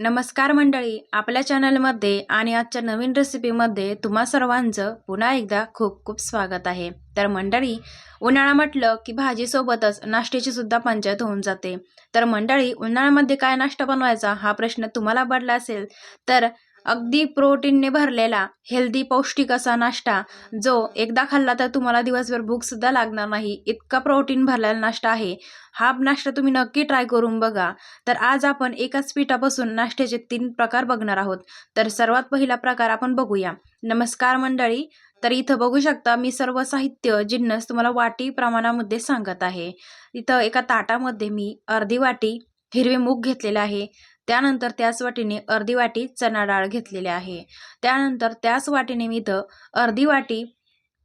नमस्कार मंडळी आपल्या चॅनलमध्ये आणि आजच्या नवीन रेसिपीमध्ये तुम्हा सर्वांचं पुन्हा एकदा खूप खूप स्वागत आहे. तर मंडळी उन्हाळा म्हटलं की भाजीसोबतच नाश्त्याची सुद्धा पंचायत होऊन जाते. तर मंडळी उन्हाळ्यामध्ये काय नाश्ता बनवायचा हा प्रश्न तुम्हाला पडला असेल तर अगदी प्रोटीनने भरलेला हेल्दी पौष्टिक असा नाश्ता जो एकदा खाल्ला तर तुम्हाला दिवसभर भूकसुद्धा लागणार नाही. इतका प्रोटीन भरलेला नाश्ता आहे. हा नाश्ता तुम्ही नक्की ट्राय करून बघा. तर आज आपण एकाच पिठापासून नाश्त्याचे तीन प्रकार बघणार आहोत. तर सर्वात पहिला प्रकार आपण बघूया. नमस्कार मंडळी. तर इथं बघू शकता मी सर्व साहित्य जिन्नस तुम्हाला वाटी प्रमाणामध्ये सांगत आहे. इथं एका ताटामध्ये मी अर्धी वाटी हिरवे मूग घेतलेले आहे. त्यानंतर त्याच वाटीने अर्धी वाटी चणा डाळ घेतलेली आहे. त्यानंतर त्याच वाटीने मी इथं अर्धी वाटी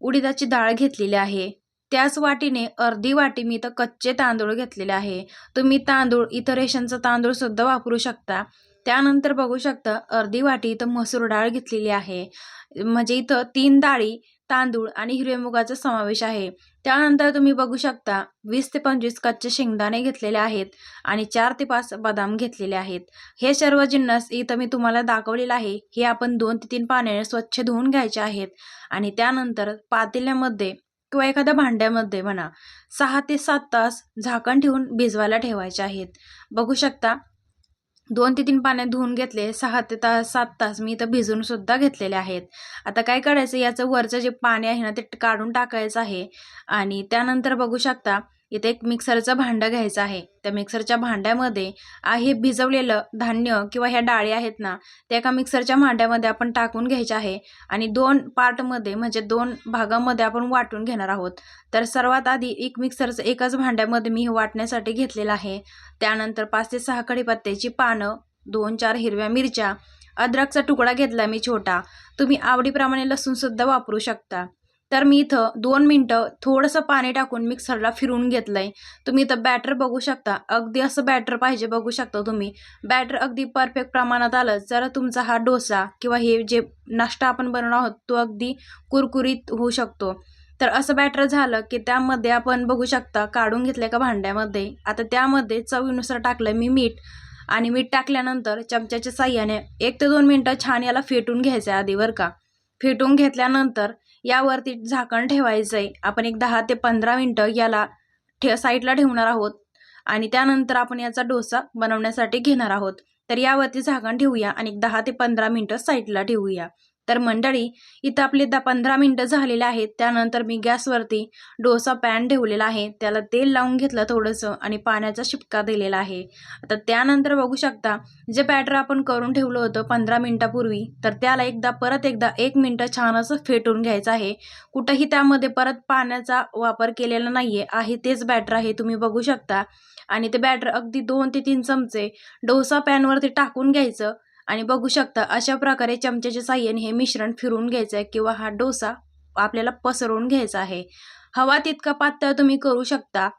उडीदाची डाळ घेतलेली आहे. त्याच वाटीने अर्धी वाटी मी इथं कच्चे तांदूळ घेतलेले आहे. तुम्ही तांदूळ इथं रेशनचा तांदूळ सुद्धा वापरू शकता. त्यानंतर बघू शकता अर्धी वाटी इथं मसूर डाळ घेतलेली आहे. म्हणजे इथं तीन डाळी तांदूळ आणि हिरव्या मुगाचा समावेश आहे. त्यानंतर तुम्ही बघू शकता वीस ते पंचवीस कच्चे शेंगदाणे घेतलेले आहेत आणि चार ते पाच बदाम घेतलेले आहेत. हे सर्व जिन्नस इथं मी तुम्हाला दाखवलेलं आहे. हे आपण दोन ते तीन पाण्याने स्वच्छ धुवून घ्यायचे आहेत. आणि त्यानंतर पातेल्यामध्ये किंवा एखाद्या भांड्यामध्ये म्हणा सहा ते सात तास झाकण ठेवून भिजवायला ठेवायचे आहेत. बघू शकता दोन ते तीन पाण्यात धुवून घेतले सहा ते तास सात तास मी इथं भिजून सुद्धा घेतलेले आहेत. आता काय करायचं? याचं वरचं जे पाणी आहे ना ते काढून टाकायचं आहे. आणि त्यानंतर बघू शकता इथे एक मिक्सरचं भांडं घ्यायचं आहे. त्या मिक्सरच्या भांड्यामध्ये हे भिजवलेलं धान्य किंवा ह्या डाळी आहेत ना त्या एका मिक्सरच्या भांड्यामध्ये आपण टाकून घ्यायच्या आहे आणि दोन पार्टमध्ये म्हणजे दोन भागामध्ये आपण वाटून घेणार आहोत. तर सर्वात आधी एक मिक्सरचं एकाच भांड्यामध्ये मी हे वाटण्यासाठी घेतलेलं आहे. त्यानंतर पाच ते सहा कढीपत्त्याची पानं दोन चार हिरव्या मिरच्या अद्रकचा तुकडा घेतला मी छोटा. तुम्ही आवडीप्रमाणे लसूणसुद्धा वापरू शकता. तर मी इथं दोन मिनटं थोडंसं पाणी टाकून मिक्सरला फिरून घेतलं आहे तुम्ही इथं बॅटर बघू शकता. अगदी असं बॅटर पाहिजे बघू शकता तुम्ही. बॅटर अगदी परफेक्ट प्रमाणात आलं जर तुमचा हा डोसा किंवा हे जे नाश्ता आपण बनवणार आहोत तो अगदी कुरकुरीत होऊ शकतो. तर असं बॅटर झालं की त्यामध्ये आपण बघू शकता काढून घेतलं का भांड्यामध्ये. आता त्यामध्ये चवीनुसार टाकलं मी मीठ आणि मीठ टाकल्यानंतर चमच्याच्या साह्याने एक ते दोन मिनटं छान याला फेटून घ्यायचं आहे आधीवर का. फेटून घेतल्यानंतर यावरती झाकण ठेवायचं आहे आपण एक दहा ते पंधरा मिनटं याला ठे साईडला ठेवणार आहोत आणि त्यानंतर आपण याचा डोसा बनवण्यासाठी घेणार आहोत. तर यावरती झाकण ठेवूया आणि दहा ते पंधरा मिनटं साईडला ठेवूया. तर मंडळी इथं आपले दहा पंधरा मिनटं झालेले आहेत. त्यानंतर मी गॅसवरती डोसा पॅन ठेवलेला आहे. त्याला तेल लावून घेतलं थोडंसं आणि पाण्याचा शिपका दिलेला आहे. आता त्यानंतर बघू शकता जे बॅटर आपण करून ठेवलं होतं पंधरा मिनटापूर्वी तर त्याला एकदा परत एकदा एक मिनटं छान असं फेटून घ्यायचं आहे. कुठंही त्यामध्ये परत पाण्याचा वापर केलेला नाही आहे तेच बॅटर आहे तुम्ही बघू शकता. आणि ते बॅटर अगदी दोन ते तीन चमचे डोसा पॅनवरती टाकून घ्यायचं. आणि बघू शकता अशा प्रकारे चमच्याच्या साह्याने हे मिश्रण फिरून घ्यायचं आहे किंवा हा डोसा आपल्याला पसरवून घ्यायचा आहे. हवा तितका पातळ तुम्ही करू शकता.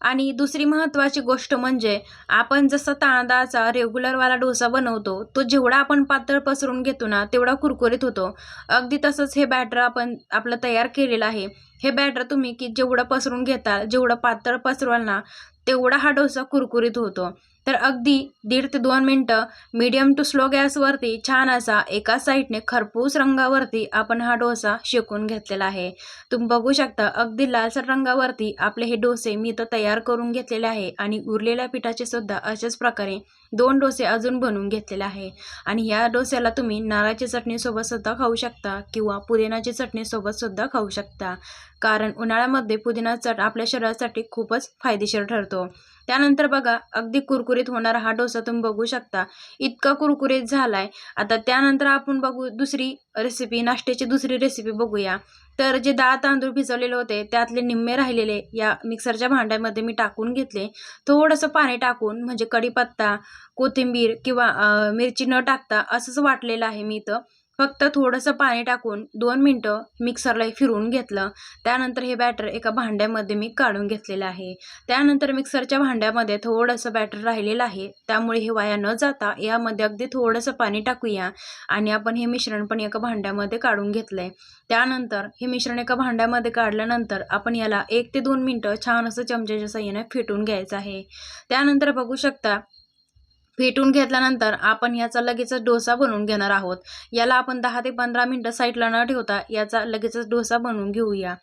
आणि दुसरी महत्त्वाची गोष्ट म्हणजे आपण जसं तांदळाचा रेग्युलरवाला डोसा बनवतो तो जेवढा आपण पातळ पसरून घेतो ना तेवढा कुरकुरीत होतो. अगदी तसंच हे बॅटर आपण आपलं तयार केलेलं आहे. हे बॅटर तुम्ही की जेवढं पसरून घेता जेवढं पातळ पसरवाल ना तेवढा हा डोसा कुरकुरीत होतो. तर अगदी दीड ते दोन मिनटं मीडियम टू स्लो गॅसवरती छान असा एका साईडने खरपूस रंगावरती आपण हा डोसा शेकून घेतलेला आहे. तुम्ही बघू शकता अगदी लालसर रंगावरती आपले हे डोसे मी तर तयार करून घेतलेले आहे आणि उरलेल्या पिठाचे सुद्धा अशाच प्रकारे दोन डोसे अजून बनवून घेतलेले आहे. आणि ह्या डोस्याला तुम्ही नारळाच्या चटणीसोबत सुद्धा खाऊ शकता किंवा पुदिनाची चटणीसोबत सुद्धा खाऊ शकता. कारण उन्हाळ्यामध्ये पुदिना चट आपल्या शरीरासाठी खूपच फायदेशीर ठरतो. त्यानंतर बघा अगदी कुरकुरीत होणारा हा डोसा तुम्ही बघू शकता. इतका कुरकुरीत झालाय. आता त्यानंतर आपण बघू दुसरी रेसिपी नाश्त्याची दुसरी रेसिपी बघूया. तर जे डाळ तांदूळ भिजवलेले होते त्यातले निम्मे राहिलेले या मिक्सरच्या भांड्यामध्ये मी टाकून घेतले. थोडंसं पाणी टाकून म्हणजे कढीपत्ता कोथिंबीर किंवा मिरची न टाकता असंच वाटलेलं आहे मी इथं. फक्त थोडंसं पाणी टाकून दोन मिनटं मिक्सरला फिरवून घेतलं. त्यानंतर हे बॅटर एका भांड्यामध्ये मी काढून घेतलेलं आहे. त्यानंतर मिक्सरच्या भांड्यामध्ये थोडंसं बॅटर राहिलेलं आहे. त्यामुळे हे वाया न जाता यामध्ये अगदी थोडंसं पाणी टाकूया आणि आपण हे मिश्रण पण एका भांड्यामध्ये काढून घेतलं आहे त्यानंतर हे मिश्रण एका भांड्यामध्ये काढल्यानंतर आपण याला एक ते दोन मिनटं छान असं चमच्याच्या सहाय्याने फेटून घ्यायचं आहे. त्यानंतर बघू शकता फेटून घेतल्यानंतर आपण याचा लगेचच डोसा बनवून घेणार आहोत. याला आपण दहा ते पंधरा मिनटं साईडला न ठेवता याचा लगेचच डोसा बनवून घेऊया.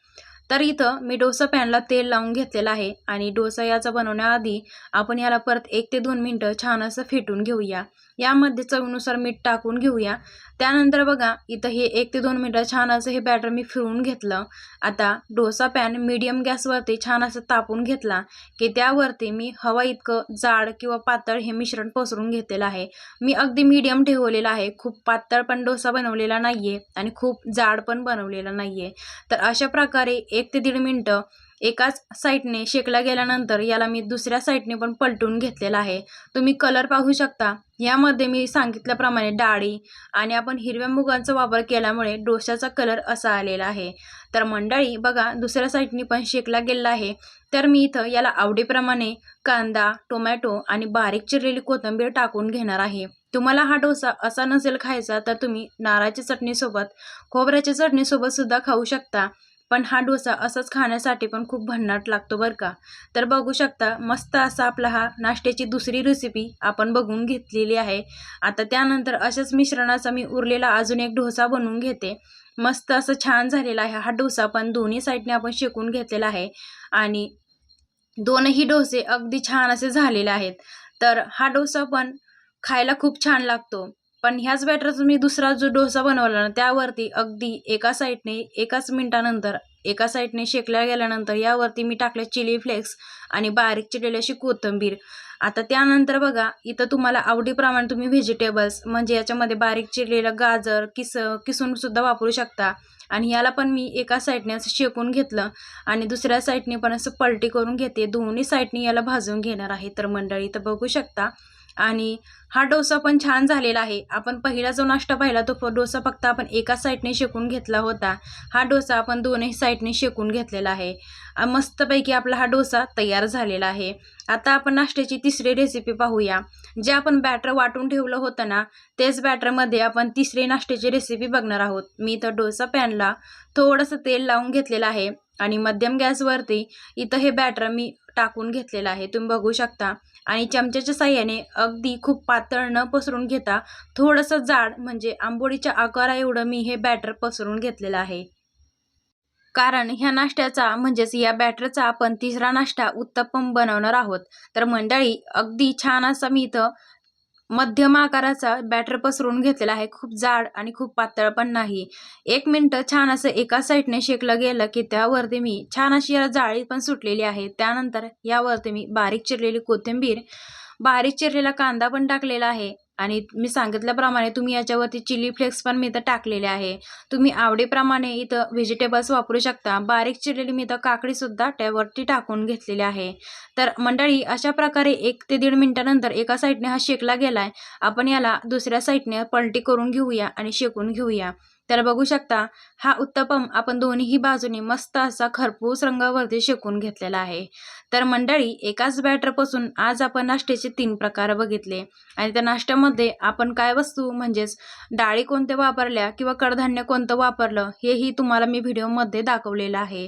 तर इथं मी डोसा पॅनला तेल लावून घेतलेलं आहे आणि डोसा याचा बनवण्याआधी आपण याला परत एक ते दोन मिनटं छान असं फेटून घेऊया. यामध्ये चवीनुसार मीठ टाकून घेऊया. त्यानंतर बघा इथं हे एक ते दोन मिनटं छान असं हे बॅटर मी फिरवून घेतलं. आता डोसा पॅन मीडियम गॅसवरती छान असं तापून घेतला की त्यावरती मी हवा इतकं जाड किंवा पातळ हे मिश्रण पसरून घेतलेलं आहे. मी अगदी मीडियम ठेवलेलं आहे. खूप पातळ पण डोसा बनवलेला नाही आहे आणि खूप जाड पण बनवलेला नाही आहे तर अशा प्रकारे एक ते दीड मिनटं एकाच साईडने शेकला गेल्यानंतर याला मी दुसऱ्या साईडने पण पलटून घेतलेला आहे. तुम्ही कलर पाहू शकता. यामध्ये मी सांगितल्याप्रमाणे डाळी आणि आपण हिरव्या मुगांचा वापर केल्यामुळे डोशाचा कलर असा आलेला आहे. तर मंडळी बघा दुसऱ्या साईडने पण शेकला गेलेला आहे. तर मी इथं याला आवडीप्रमाणे कांदा टोमॅटो आणि बारीक चिरलेली कोथिंबीर टाकून घेणार आहे. तुम्हाला हा डोसा असा नसेल खायचा तर तुम्ही नारळाच्या चटणीसोबत खोबऱ्याच्या चटणीसोबत सुद्धा खाऊ शकता. पण हा डोसा असंच खाण्यासाठी पण खूप भन्नाट लागतो बरं का. तर बघू शकता मस्त असा आपला हा नाश्त्याची दुसरी रेसिपी आपण बघून घेतलेली आहे. आता त्यानंतर अशाच मिश्रणाचा मी उरलेला अजून एक डोसा बनवून घेते. मस्त असं छान झालेला आहे हा डोसा पण दोन्ही साईडने आपण शेकून घेतलेला आहे. आणि दोनही डोसे अगदी छान असे झालेले आहेत. तर हा डोसा पण खायला खूप छान लागतो. पण ह्याच बॅटरचा मी दुसरा जो डोसा बनवला ना त्यावरती अगदी एका साईडने एकाच मिनिटानंतर एका साईडने शेकल्या गेल्यानंतर यावरती मी टाकले चिली फ्लेक्स आणि बारीक चिरलेली अशी कोथिंबीर. आता त्यानंतर बघा इथं तुम्हाला आवडीप्रमाणे तुम्ही व्हेजिटेबल्स म्हणजे याच्यामध्ये बारीक चिरलेलं गाजर किस किसूनसुद्धा वापरू शकता. आणि याला पण मी एका साईडने असं शेकून घेतलं आणि दुसऱ्या साईडने पण असं पलटी करून घेते. दोन्ही साईडने याला भाजून घेणार आहे. तर मंडळी तर बघू शकता आणि हा डोसा पण छान झालेला आहे. आपण पहिला जो नाश्ता पाहिला तो डोसा फक्त आपण एका साईडने शेकून घेतला होता. हा डोसा आपण दोनही साईडने शेकून घेतलेला आहे. मस्तपैकी आपला हा डोसा तयार झालेला आहे. आता आपण नाश्त्याची तिसरी रेसिपी पाहूया. जे आपण बॅटर वाटून ठेवलं होतं ना तेच बॅटरमध्ये आपण तिसरी नाश्त्याची रेसिपी बघणार आहोत. मी तर डोसा पॅनला थोडंसं तेल लावून घेतलेलं आहे. आणि मध्यम गॅसवरती इथं हे बॅटर मी टाकून घेतलेलं आहे. तुम्ही बघू शकता. आणि चमच्याच्या साह्याने अगदी खूप पातळ न पसरून घेता थोडंसं जाड म्हणजे आंबोळीच्या आकारा एवढं मी हे बॅटर पसरून घेतलेलं आहे. कारण ह्या नाश्त्याचा म्हणजेच या बॅटरचा आपण तिसरा नाश्ता उत्तप्पम बनवणार आहोत. तर मंडळी अगदी छान असा मी इथं मध्यम आकाराचा बॅटर पसरून घेतलेला आहे. खूप जाड आणि खूप पातळ पण नाही. एक मिनटं छान असं एका साईडने शेकलं गेलं की त्यावरती मी छान अशी याला जाळी पण सुटलेली आहे. त्यानंतर यावरती मी बारीक चिरलेली कोथिंबीर बारीक चिरलेला कांदा पण टाकलेला आहे. आणि मी सांगितल्याप्रमाणे तुम्ही याच्यावरती चिली फ्लेक्स पण मी इथं टाकलेले आहे. तुम्ही आवडीप्रमाणे इथं व्हेजिटेबल्स वापरू शकता. बारीक चिरलेली मी इथं काकडीसुद्धा त्यावरती टाकून घेतलेली आहे. तर मंडळी अशा प्रकारे एक ते दीड मिनटानंतर एका साईडने हा शेकला गेलाय. आपण याला दुसऱ्या साईडने पलटी करून घेऊया आणि शेकून घेऊया. तर बघू शकता हा उत्तपम आपण दोन्हीही बाजूने मस्त असा खरपूस रंगावरती शेकून घेतलेला आहे. तर मंडळी एकाच बॅटरपासून आज आपण नाश्त्याचे तीन प्रकार बघितले. आणि त्या नाश्त्यामध्ये आपण काय वस्तू म्हणजेच डाळी कोणत्या वापरल्या किंवा कडधान्य कोणतं वापरलं हेही तुम्हाला मी व्हिडिओमध्ये दाखवलेलं आहे.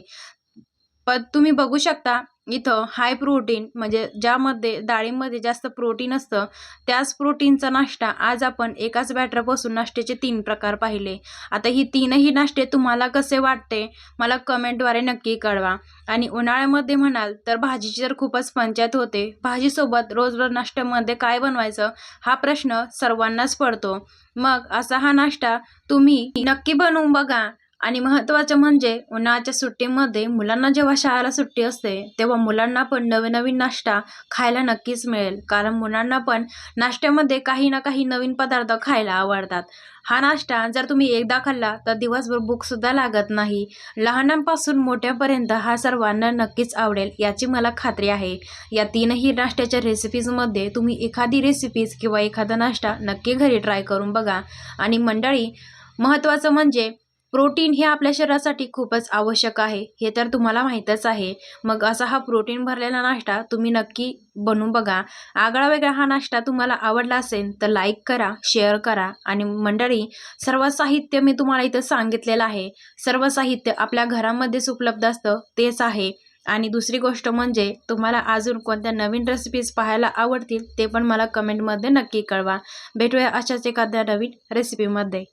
पण तुम्ही बघू शकता इथं हाय प्रोटीन म्हणजे ज्यामध्ये डाळीमध्ये जास्त प्रोटीन असतं त्याच प्रोटीनचा नाश्ता आज आपण एकाच बॅटरपासून नाश्त्याचे तीन प्रकार पाहिले. आता ही तीनही नाश्ते तुम्हाला कसे वाटते मला कमेंटद्वारे नक्की कळवा. आणि उन्हाळ्यामध्ये म्हणाल तर भाजीची तर खूपच पंचायत होते. भाजीसोबत रोज रोज नाश्त्यामध्ये काय बनवायचं हा प्रश्न सर्वांनाच पडतो. मग असा हा नाश्ता तुम्ही नक्की बनवून बघा. आणि महत्त्वाचं म्हणजे उन्हाळ्याच्या सुट्टीमध्ये मुलांना जेव्हा शाळेला सुट्टी असते तेव्हा मुलांना पण नवीन नवीन नाश्ता खायला नक्कीच मिळेल. कारण मुलांना पण नाश्त्यामध्ये काही ना काही नवीन पदार्थ खायला आवडतात. हा नाश्ता जर तुम्ही एकदा खाल्ला तर दिवसभर भूकसुद्धा लागत नाही. लहानांपासून मोठ्यापर्यंत हा सर्वांना नक्कीच आवडेल याची मला खात्री आहे. या तीनही नाश्त्याच्या रेसिपीजमध्ये तुम्ही एखादी रेसिपीज किंवा एखादा नाश्ता नक्की घरी ट्राय करून बघा. आणि मंडळी महत्त्वाचं म्हणजे प्रोटीन हे आपल्या शरीरासाठी खूपच आवश्यक आहे. हे तर तुम्हाला माहीतच आहे. मग असा हा प्रोटीन भरलेला नाश्ता तुम्ही नक्की बनवून बघा. आगळा वेगळा हा नाश्ता तुम्हाला आवडला असेल तर लाईक करा शेअर करा आणि मंडळी सर्व साहित्य मी तुम्हाला इथं सांगितलेलं आहे. सर्व साहित्य आपल्या घरामध्येच उपलब्ध असतं तेच आहे. आणि दुसरी गोष्ट म्हणजे तुम्हाला अजून कोणत्या नवीन रेसिपीज पाहायला आवडतील ते पण मला कमेंटमध्ये नक्की कळवा. भेटूया अशाच एखाद्या नवीन रेसिपीमध्ये